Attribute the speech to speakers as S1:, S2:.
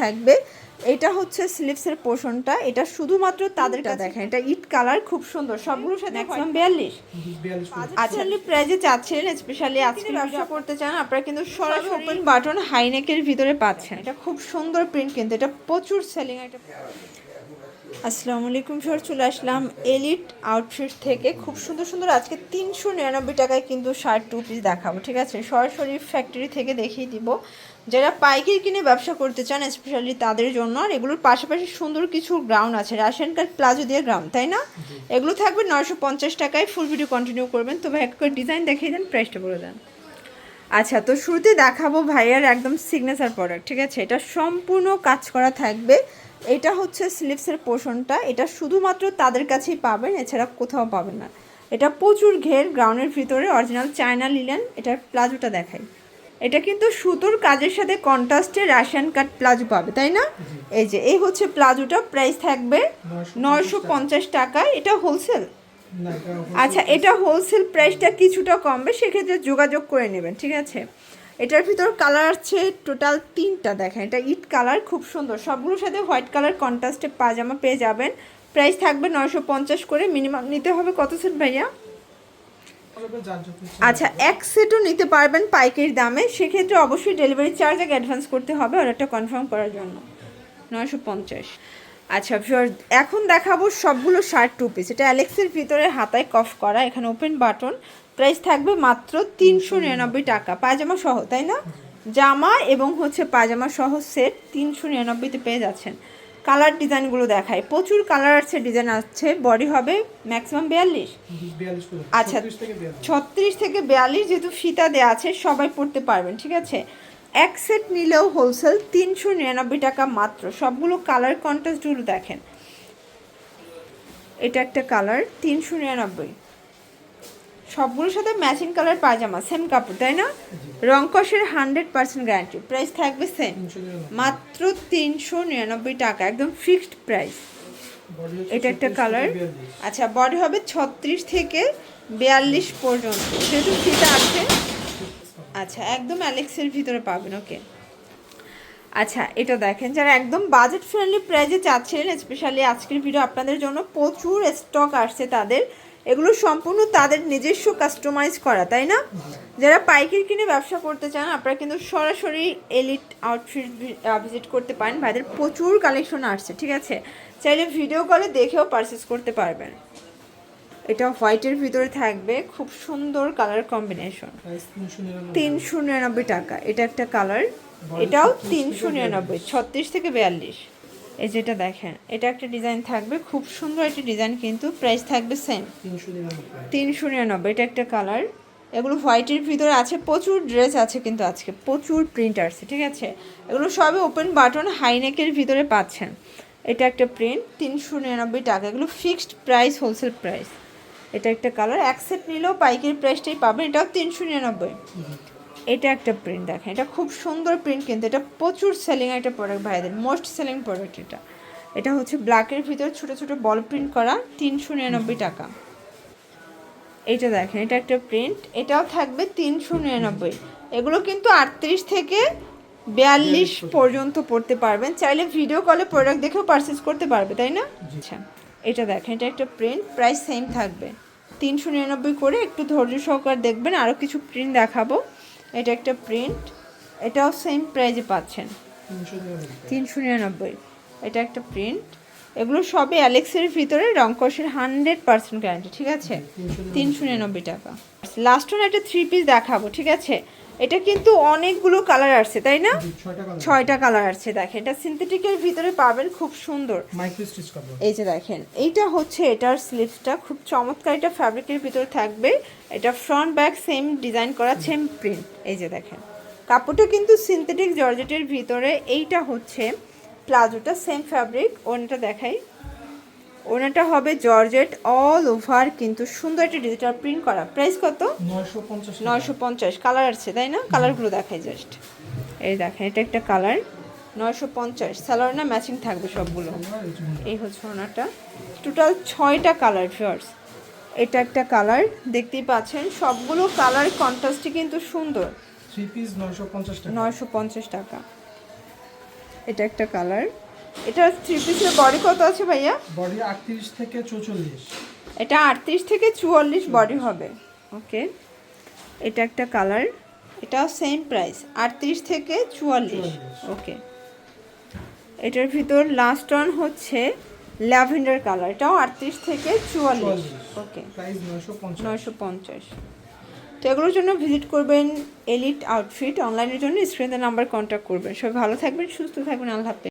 S1: থাকবে। এটা হচ্ছে স্লিপসের পোর্শনটা এটা শুধুমাত্র তাদের কাছে। দেখেন। এটা ইট কালার খুব সুন্দর। সবগুলোর সাথে ম্যাক্সিমাম বিয়াল্লিশ।
S2: বিয়াল্লিশ করে।
S1: আচ্ছা। প্রাইজে চাচ্ছেন স্পেশালি আজকে ব্যবসা করতে চান আপনারা কিন্তু সরাসরি ওপেন বাটন হাইনেকের ভিতরে পাচ্ছেন। এটা খুব সুন্দর প্রিন্ট কিন্তু। এটা প্রচুর সেলিং একটা আসসালামু আলাইকুম স্যার চলে আসলাম এলিট আউটফিট থেকে। খুব সুন্দর সুন্দর আজকে তিনশো নিরানব্বই টাকায় কিন্তু শার্ট টু পিস দেখাবো ঠিক আছে? সরাসরি ফ্যাক্টরি থেকে দেখিয়ে দিব। যারা পাইকারি কিনে ব্যবসা করতে চান স্পেশালি তাদের জন্য আর এগুলোর পাশাপাশি সুন্দর কিছু গ্রাউন্ড আছে রাশিয়ান কার্ড প্লাজো দিয়ে গ্রাউন্ড তাই না? এগুলো থাকবে নয়শো পঞ্চাশ টাকায় ফুল ভিডিও কন্টিনিউ করবেন। তো ভাই একটা ডিজাইন দেখিয়ে দেন প্রাইসটা বলে দেন। আচ্ছা তো শুরুতে দেখাবো ভাইয়ার একদম সিগনেচার প্রোডাক্ট ঠিক আছে? এটা সম্পূর্ণ কাজ করা থাকবে। এটা হচ্ছে স্লিপসের পোর্শনটা এটা শুধুমাত্র তাদের কাছেই পাবেন এছাড়া কোথাও পাবেন না। এটা প্রচুর ঘের গ্রাউন্ডের ভিতরে অরিজিনাল চায়না লিলেন এটার প্লাজোটা দেখাই। এটা কিন্তু সুতোর কাজের সাথে কন্ট্রাস্টে রাশিয়ান কাট প্লাজো পাবে তাই না? এই যে এই হচ্ছে প্লাজোটা প্রাইস থাকবে নয়শো পঞ্চাশ টাকায়। এটা হোলসেল আচ্ছা এটা হোলসেল প্রাইসটা কিছুটা কমবে সেক্ষেত্রে যোগাযোগ করে নেবেন ঠিক আছে? এটার ভিতর কালার আছে টোটাল তিনটা দেখেন এটা ইট কালার খুব সুন্দর। সবগুলোর সাথে হোয়াইট কালার কন্ট্রাস্টে পাজামা পেয়ে যাবেন। প্রাইস থাকবে নয়শো পঞ্চাশ করে মিনিমাম নিতে হবে কত সেট ভাইয়া। আচ্ছা এক সেটও নিতে পারবেন পাইকারি দামে সেক্ষেত্রে অবশ্যই ডেলিভারি চার্জ আগে অ্যাডভান্স করতে হবে অর্ডারটা কনফার্ম করার জন্য নয়শো পঞ্চাশ। আচ্ছা ভিউয়ার এখন দেখাবো সবগুলো শার্ট টু পিস এটা অ্যালেক্সের ভিতরে হাতায় কফ করা এখানে ওপেন বাটন প্রাইস থাকবে মাত্র তিনশো নিরানব্বই টাকা। পায়জামা সহ তাই না? জামা এবং হচ্ছে পায়জামা সহ সেট তিনশো নিরানব্বইতে পেয়ে যাচ্ছেন। কালার ডিজাইনগুলো দেখায় প্রচুর কালার আছে ডিজাইন আছে বডি হবে ম্যাক্সিমাম বিয়াল্লিশ। আচ্ছা।
S2: 36 থেকে বিয়াল্লিশ।
S1: ছত্রিশ থেকে বিয়াল্লিশ যেহেতু ফিতা দেওয়া আছে সবাই পড়তে পারবেন ঠিক আছে? এক সেট নিলেও হোলসেল তিনশো নিরানব্বই টাকা মাত্র। সবগুলো কালার কন্ট্রাস্টগুলো দেখেন। এটা একটা কালার তিনশো নিরানব্বই। সবগুলোর সাথে ম্যাচিং কালার পায়জামা সেম কাপড় তাই না? রংকসের হান্ড্রেড পার্সেন্ট গ্যারান্টি প্রাইস থাকবে সেম মাত্র তিনশো নিরানব্বই টাকা একদম ফিক্সড প্রাইস এটা একটা কালার। আচ্ছা বডি হবে ছত্রিশ থেকে বিয়াল্লিশ পর্যন্ত। যেহেতু ফিতা আছে আচ্ছা একদম অ্যালেক্সের ভিতরে পাবেন, ওকে। আচ্ছা এটা দেখেন, যারা একদম বাজেট ফ্রেন্ডলি প্রাইজে চাচ্ছিলেন স্পেশালি আজকের ভিডিও আপনাদের জন্য প্রচুর স্টক আসছে তাদের। এগুলো সম্পূর্ণ তাদের নিজস্ব কাস্টমাইজ করা, তাই না? যারা পাইকারি কিনে ব্যবসা করতে চান, আপনারা কিন্তু সরাসরি এলিট আউটফিট ভিজিট করতে পারেন। ভাইদের প্রচুর কালেকশন আসছে, ঠিক আছে? চাইলে ভিডিও কলে দেখেও পারচেস করতে পারবেন। এটা হোয়াইটের ভিতরে থাকবে। খুব সুন্দর কালার কম্বিনেশন তিনশো নিরানব্বই টাকা। এটা একটা কালার এটাও তিনশো নিরানব্বই। ছত্রিশ থেকে বিয়াল্লিশ। এই যেটা দেখেন এটা একটা ডিজাইন থাকবে। খুব সুন্দর একটা ডিজাইন কিন্তু প্রাইস থাকবে সেম তিনশো নিরানব্বই। এটা একটা কালার এগুলো হোয়াইটের ভিতরে আছে প্রচুর ড্রেস আছে কিন্তু আজকে। প্রচুর প্রিন্ট আছে ঠিক আছে? এগুলো সবই ওপেন বাটন হাইনেকের ভিতরে পাচ্ছেন। এটা একটা প্রিন্ট তিনশো নিরানব্বই টাকা। এগুলো ফিক্সড প্রাইস হোলসেল প্রাইস এটা একটা কালার এক সেট নিলেও পাইকারি প্রাইসটাই পাবেন। এটাও তিনশো নিরানব্বই। এটা একটা প্রিন্ট দেখেন এটা খুব সুন্দর প্রিন্ট কিন্তু এটা প্রচুর সেলিং একটা প্রোডাক্ট ভাইদের মোস্ট সেলিং প্রোডাক্ট এটা। এটা হচ্ছে ব্ল্যাকের ভিতরে ছোটো ছোটো বল প্রিন্ট করা তিনশো নিরানব্বই টাকা। এটা দেখেন এটা একটা প্রিন্ট এটাও থাকবে তিনশো নিরানব্বই। এগুলো কিন্তু আটত্রিশ থেকে বিয়াল্লিশ পর্যন্ত। পড়তে পারবেন। চাইলে ভিডিও কলে প্রোডাক্ট দেখেও পারচেস করতে পারবে তাই না? আচ্ছা। এটা দেখেন এটা একটা প্রিন্ট প্রাইস সেম থাকবে। তিনশো নিরানব্বই করে একটু ধৈর্য সহকার দেখবেন আরও কিছু প্রিন্ট দেখাবো। এটা একটা প্রিন্ট এটাও সেম প্রাইজে পাচ্ছেন। তিনশো নিরানব্বই। এটা একটা প্রিন্ট এগুলো সবই অ্যালেক্সের ভিতরে রংকসের হান্ড্রেড পার্সেন্ট গ্যারান্টি ঠিক আছে? তিনশো নিরানব্বই। টাকা। লাস্ট ওয়ান একটা থ্রি পিস দেখাবো ঠিক আছে? এটা কিন্তু অনেকগুলো কালার আসছে তাই না?
S2: ছয়টা কালার
S1: আসছে দেখেন। এটা সিনথেটিকের ভিতরে পাবেন খুব সুন্দর। এই যে দেখেন এইটা হচ্ছে এটার স্লিভসটা খুব চমৎকার। এটা ফ্যাব্রিকের ভিতরে থাকবে। এটা ফ্রন্ট ব্যাক সেম ডিজাইন করা সেম প্রিন্ট এই যে দেখেন কাপড়টা কিন্তু সিনথেটিক জর্জেটের ভিতরে। এইটা হচ্ছে প্লাজোটা সেম ফ্যাব্রিক ওনটা দেখাই। ওনাটা হবে জর্জেট অল ওভার কিন্তু সুন্দর একটা ডিজিটাল প্রিন্ট করা। প্রাইস কত?
S2: 950
S1: নয়শো পঞ্চাশ। কালার আছে তাই না? কালারগুলো দেখাই জাস্ট এই দেখেন এটা একটা কালার নয়শো পঞ্চাশ। স্যালোয়ার না ম্যাচিং থাকবে সবগুলো। এই হচ্ছে ওনাটা টোটাল ছয়টা কালার ফিয়ার্স এটা একটা কালার দেখতেই পাচ্ছেন। সবগুলো কালার কন্ট্রাস্টই কিন্তু সুন্দর।
S2: থ্রি পিস 950 টাকা।
S1: নয়শো পঞ্চাশ টাকা। এটা একটা কালার এটা থ্রি পিসের বডি কত আছে ভাইয়া?
S2: বডি আটত্রিশ থেকে চৌচল্লিশ।
S1: এটা আটত্রিশ থেকে চুয়াল্লিশ বডি হবে। ওকে এটা একটা কালার এটাও সেম প্রাইস আটত্রিশ থেকে চুয়াল্লিশ।
S2: 44
S1: ওকে এটার ভিতর লাস্ট ওয়ান হচ্ছে ল্যাভেন্ডার কালার এটাও আটত্রিশ থেকে চুয়াল্লিশ।
S2: 44
S1: ওকে
S2: প্রাইস নয়শো পঞ্চাশ।
S1: নয়শো পঞ্চাশ। তো এগুলোর জন্য ভিজিট করবেন এলিট আউটফিট অনলাইনের জন্য স্ক্রিনের নাম্বার কন্ট্যাক্ট করবেন। সবাই ভালো থাকবেন সুস্থ থাকবেন আল্লাহ হাফেজ।